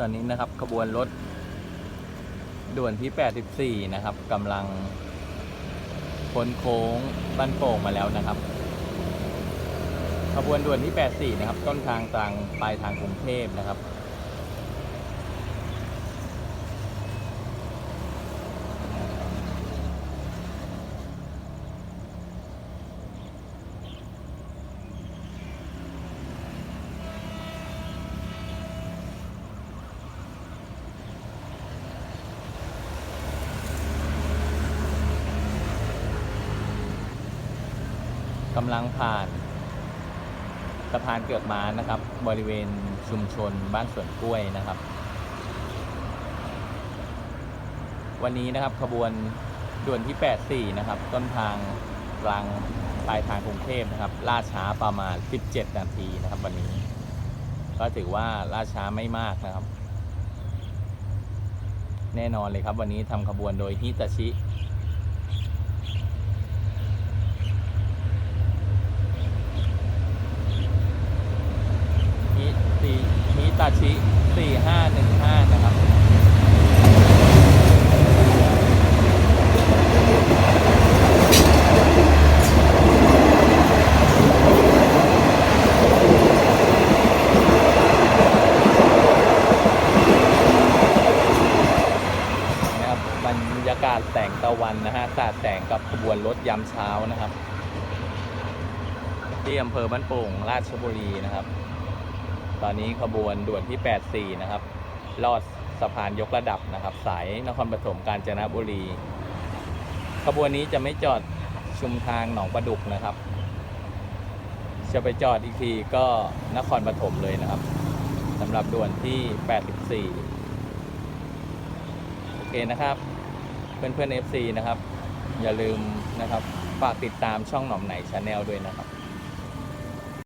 ตอนนี้นะครับขบวนรถด่วนที่ 84 นะครับกำลังพ้นโค้งบ้านโป่งมาแล้วนะครับ ขบวนด่วนที่ 84 นะครับ ต้นทางตรังปลายทางกรุงเทพนะครับ กำลังผ่านสะพานเกือกม้านะครับ บริเวณชุมชนบ้านสวนกล้วยนะครับ วันนี้นะครับขบวนด่วนที่ 84 นะครับ ต้นทางกลางปลายทางกรุงเทพนะครับล่าช้าประมาณ 17 นาทีนะครับ วันนี้ ก็ถือว่าล่าช้าไม่มากนะครับ แน่นอนเลยครับ วันนี้ทำขบวนโดยฮิตาชิ ฮิติฮิตาชิ 4515นะครับนะครับบรรยากาศแสงตะวันนะฮะสาดแสงกับขบวนรถยามเช้านะครับ ที่อำเภอบ้านโป่งราชบุรีนะครับ ตอนนี้ขบวนด่วนที่ 84 นะครับ ลอดสะพานยกระดับนะครับ สายนครปฐมกาญจนบุรี ขบวนนี้จะไม่จอดชุมทางหนองประดุกนะครับ จะไปจอดอีกทีก็นครปฐมเลยนะครับสำหรับด่วนที่ 84 โอเคนะครับเพื่อนเพื่อน FC นะครับ อย่าลืมนะครับ ฝากติดตามช่องหน่อมไหนชาแนลด้วยนะครับ